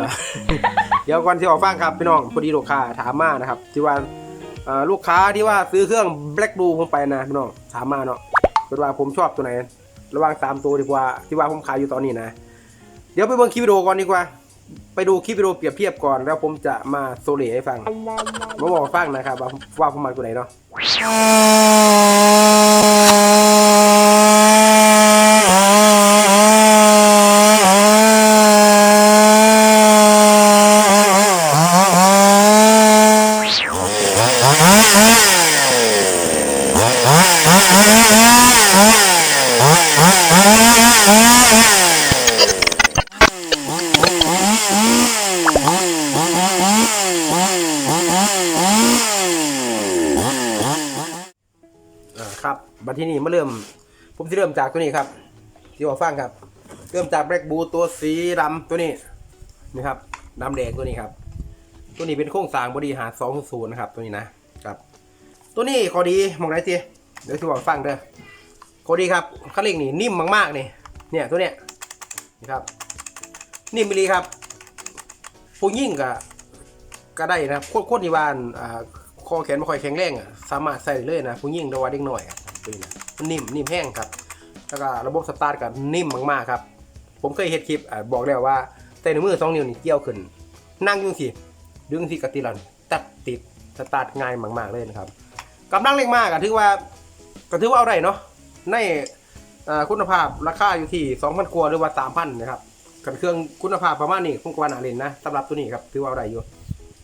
อเดี๋ยวก่อนที่ออกฟังครับพี่น้องพอดีลูกค้าถามมานะครับ ที่ว่าเอ่อลูกค้าที่ว่าซื้อเครื่อง Black Blue ผมไปนะพี่น้องถามมาเนาะเป็นว่าผมชอบตัวไหน ระหว่างสามตัวดีกว่าที่ว่าผมขายอยู่ตอนนี้นะ เดี๋ยวไปเบิ่งคลิปวิดีโอก่อนดีกว่า ไปดูคลิปวิดีโอเปรียบเทียบก่อน แล้วผมจะมาโซเลให้ฟังมาบอกให้ฟังนะครับว่าว่าผมมาตัวไหนเนาะ บัดที่นี่มาเริ่ม ผมจะเริ่มจากตัวนี้ครับ ที่ว่าฟังครับ เริ่มจากแบล็กบูตัวสีดำตัวนี้นี่ครับดำแดงตัวนี้ครับ ตัวนี้เป็นโครงสร้างบอดี้หาสองศูนย์นะครับ ตัวนี้นะครับ ตัวนี้ข้อดีมองไหนทีเดี๋ยวที่ว่าฟังเด้อข้อดีครับคันเร่งนี่นิ่มมากๆนี่เนี่ยตัวเนี้ยนี่ครับ นิ่มไปเลยครับผู้ยิ่งก็ก็ได้นะโคตรโคตรนิวานอ่าคอแขนไม่ค่อยแข็งแรงอะสามารถใส่เลยนะผู้ยิ่งดวาเด็กหน่อย ตัวนี้นะมันนิ่มนิ่มแห้งครับ แล้วก็ระบบสตาร์ทก็นิ่มมากๆครับ ผมเคยเห็นคลิปอ่าบอกแล้วว่าใส่ในมือสองนิ้วนี่เกี่ยวขึ้น นั่งยุ่จังสิดึงสิกระติลันตัดติดสตาร์ทง่ายมากๆเลยนะครับกำลังเร่งมากอะถือว่าก็ถือว่าเอาได้เนาะในคุณภาพราคาอยู่ที่2,000กว่าหรือว่า3,000นะครับกันเครื่องคุณภาพประมาณนี้คงกว่าหนาเลนนะสำหรับตัวนี้ครับถือว่าเอาได้อยู่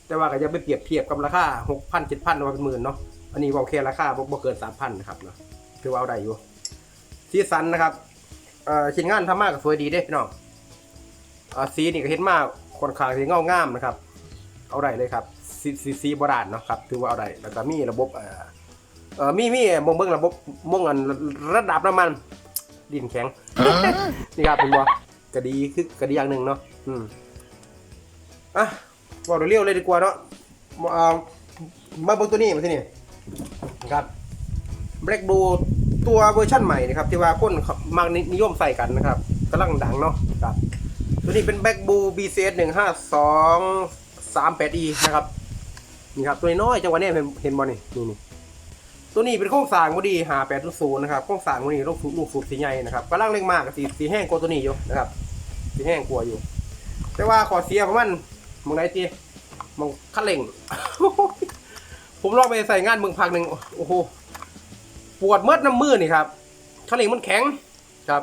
แต่ว่าก็จะไปเปรียบเทียบกับราคา6,000 7,000ว่าเป็นหมื่นเนาะ อันนี้บอกแค่ราคาบ่เกิน3,000นนะครับเนาะถือว่าเอาได้อยู่สีสันนะครับเอ่อชิ้นงานทำมากก็สวยดีเด้พี่น้องอ่าสีนี่ก็เห็นมากค่อนข้างสีเงางามนะครับ เอาได้เลยครับซีซีซีโบราณเนาะครับถือว่าเอาได้แล้วก็มีระบบเอ่อเอ่อมีมีมองเบิ้งระบบมองอันระดับน้ำมันดินแข็งนี่ครับเป็นบ่กระดีคือกระดีอย่างหนึ่งเนาะอืมอะบอกเร็วเลยดีกว่าเนาะมาเบิ้งตัวนี้มาที่นี่ ครับ Black Blue ตัวเวอร์ชั่นใหม่นะครับที่ว่าคนมักนิยมใส่กันนะครับกำลังดังเนาะครับตัวนี้เป็น Black Blue BCS 1 5 2 3 8 E นะครับนี่ครับตัวน้อยจังหวะนี้เห็นเห็นบอลนี่นี่นี่ตัวนี้เป็นโครงสางบอดีหาแปดศูนย์นะครับโครงสางบอดีลูกสูบลูกสูบสีใหญ่นะครับกำลังเร่งมากสีสีแห้งกว่าตัวนี้อยู่นะครับสีแห้งกว่าอยู่ แต่ว่าขอเสียของมันมองไหนจีมองคันเร่ง ผมลองไปใส่งานเมืองพักหนึ่งโอ้โหปวดเมื่ดน้ำมือนี่ครับคันเร่งมันแข็งครับ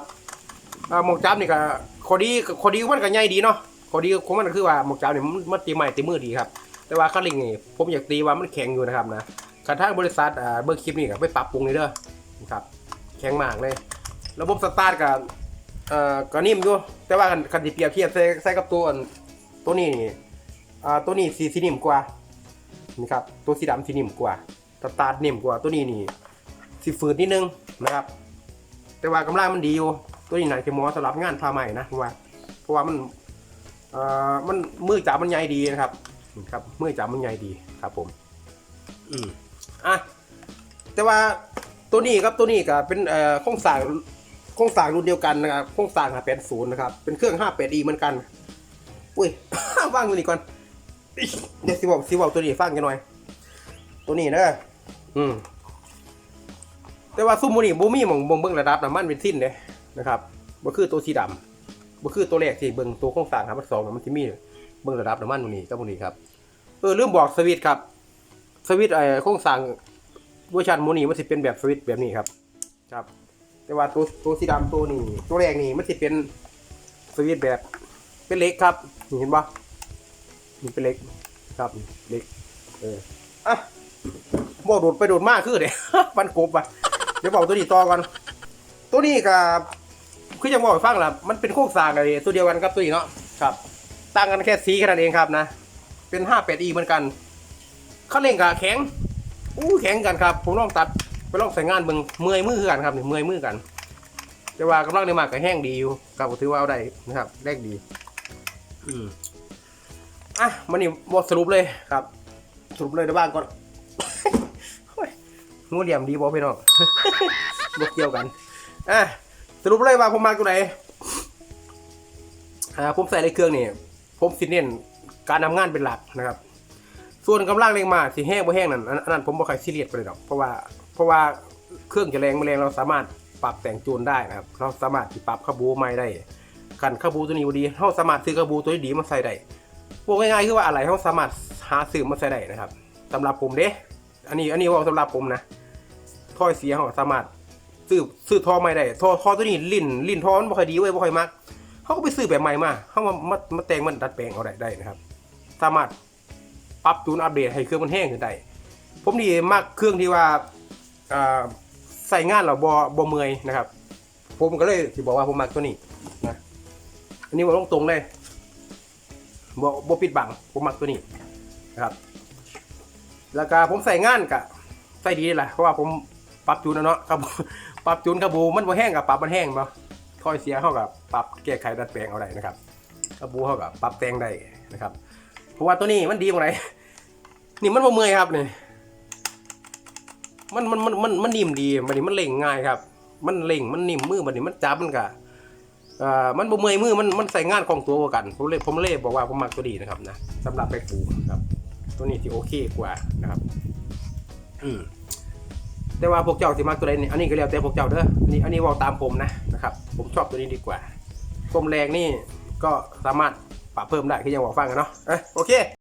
หมองจับนี่ก็ขอดีขอดีมันก็ใหญ่ดีเนาะขอดีของมันก็คือว่าหมองจับนี่มันตีใหม่ตีมือดีครับ แต่ว่าคันเร่งนี่ผมอยากตีว่ามันแข็งอยู่นะครับนะกระทั่งบริษัทเบอร์คลิปนี่ก็ไปปรับปรุงเลยเด้อครับ แข็งมากเลย ระบบสตาร์ทกับเอ่อก็นิ่มอยู่แต่ว่าคันคันที่เปรียบเทียบใส่ใส่กับตัวตัวนี้นี่อ่าตัวนี้สีสีนิ่มกว่า นี่ครับตัวสีดำสีนิ่มกว่าตาร์ทนิ่มกว่าตัวนี้นี่สีฝืดนิดนึงนะครับ แต่ว่ากำลังมันดีอยู่ตัวนี้นาจะเหมาะสำหรับงานผ้าใหม่นะผมว่าเพราะว่ามันเอ่อมันมือจับมันใหญ่ดีนะครับนะครับมือจับมันใหญ่ดีครับผม อืมอะแต่ว่าตัวนี้ครับตัวนี้ก็เป็นเอ่อโครงสร้างโครงสร้างรุ่นเดียวกันนะครับโครงสร้าง5 8 0นะครับเป็นเครื่อง5 8 e เหมือนกัน อุ้ย ว่างตัวนี้ก่อน เดี๋ยวสิบอกสิบอกตัวนี้ฟังกันหน่อย ตัวนี้นะอืมแต่ว่าซุ่มโมนี่บูมี่มองเบิ่งเบิ่งระดับน้ำมันเป็นสิ้นเลยนะครับบ่คือตัวสีดำบ่คือตัวแรกที่เบิ่งตัวโครงสร้างครับมันสองมันที่มีเบิ่งระดับน้ำมันตัวนี้กับตัวนี้ครับเออลืมบอกสวิตครับ สวิตไอ้โครงสร้างเวอร์ชันโมนี่มันสิเป็นแบบสวิตแบบนี้ครับ ครับ แต่ว่าตัวตัวสีดำตัวนี้ตัวแรกนี่มันสิเป็นสวิตแบบเป็นเล็กครับเห็นปะ นี่เป็นเล็กครับเล็กเอออะบอกโดดไปโดดมากคือเด้ฟันกบอะเดี๋ยวบอกตัวนี้ต่อก่อนตัวนี้กับคือจะบอกให้ฟังล่ะมันเป็นโครงสร้างอะไรตัวเดียวกันครับตัวนี้เนาะครับต่างกันแค่สีแค่นั้นเองครับนะ เป็น 5 8 e เหมือนกันเขาเล่นกับแข็งอู้แข็งกันครับผมลองตัดไปลองใส่งานเบิ่งเมื่อยมือคือกันครับนี่เมื่อยมือกันแต่ว่ากำลังในมากก็แห้งดีอยู่ครับผมถือว่าเอาได้นะครับแรกดี อืม อะมันนี่บทสรุปเลยครับ สรุปเลยในบ้านก่อนงูเหลี่ยมดีบอพี่น้องบกเกี่ยวกันอะสรุปเลยว่าผมมาตัวไหนอ่าผมใส่ในเครื่องนี่ผมสิเน้นการทำงานเป็นหลักนะครับ ส่วนกำลังแรงมาสิแห้งบ่แห้งนั่นอันนั้นผมบ่ค่อยซีเรียสไปเลยดอกเพราะว่าเพราะว่าเครื่องจะแรงไม่แรงเราสามารถปรับแต่งจูนได้นะครับ เราสามารถปรับขบูใหม่ได้กันขบูตัวนี้ดีเราสามารถซื้อขบูตัวนี้ดีมาใส่ได้ พวกง่ายๆคือว่าอะไรเราสามารถหาซื้อมาใส่ได้นะครับสำหรับผมเด้อันนี้อันนี้ว่าสำหรับผมนะถ้อยเสียเราสามารถซื้อซื้อท่อใหม่ได้ท่อท่อตัวนี้ลิ้นลิ้นท่อมันบ่ค่อยดีเว้ยบ่ค่อยมักเขาก็ไปซื้อแบบใหม่มาเขามามามาแต่งมันดัดแปลงเอาได้ได้นะครับ สามารถปรับจูนอัปเดตให้เครื่องมันแห้งขึ้นได้ผมดีมากเครื่องที่ว่าใส่งานเราบอบเมยนะครับ ผมก็เลยที่บอกว่าผมมักตัวนี้นะอันนี้บอกตรงๆเลย บอบปิดบังผมมักตัวนี้นะครับ แล้วก็ผมใส่งานกะใส่ดีแหละเพราะว่าผมปรับจูนเนาะครับปรับจูนกระบูมันบ่แห้งกับปรับมันแห้งบ่ถ้อยเสียเข้ากับปรับแก้ไขดัดแปลงเอาได้นะครับกระบูเข้ากับปรับแต่งได้นะครับ เพราะว่าตัวนี้มันดีตรงไหนนี่มันบ่เมื่อยครับนี่มันมันมันมันมันนิ่มดีมันนี่มันเล่งง่ายครับ มันเล่งมันนิ่มมือมันนี่มันจับมันกะ อ่อมันบ่เมื่อยมือมันมันใส่งานของตัวกว่ากันผมเลยผมเลยบอกว่าผมมักตัวดีนะครับนะสำหรับไปปูครับ ตัวนี้ที่โอเคกว่านะครับ อืมแต่ว่าพวกเจ้าสิมักตัวใดนี่อันนี้ก็แล้วแต่พวกเจ้าเด้ออันนี้อันนี้ว่าตามผมนะนะครับ ผมชอบตัวนี้ดีกว่าความแรงนี่ก็สามารถปรับเพิ่มได้คือยังบอกฟังกันเนาะเอ้ยโอเค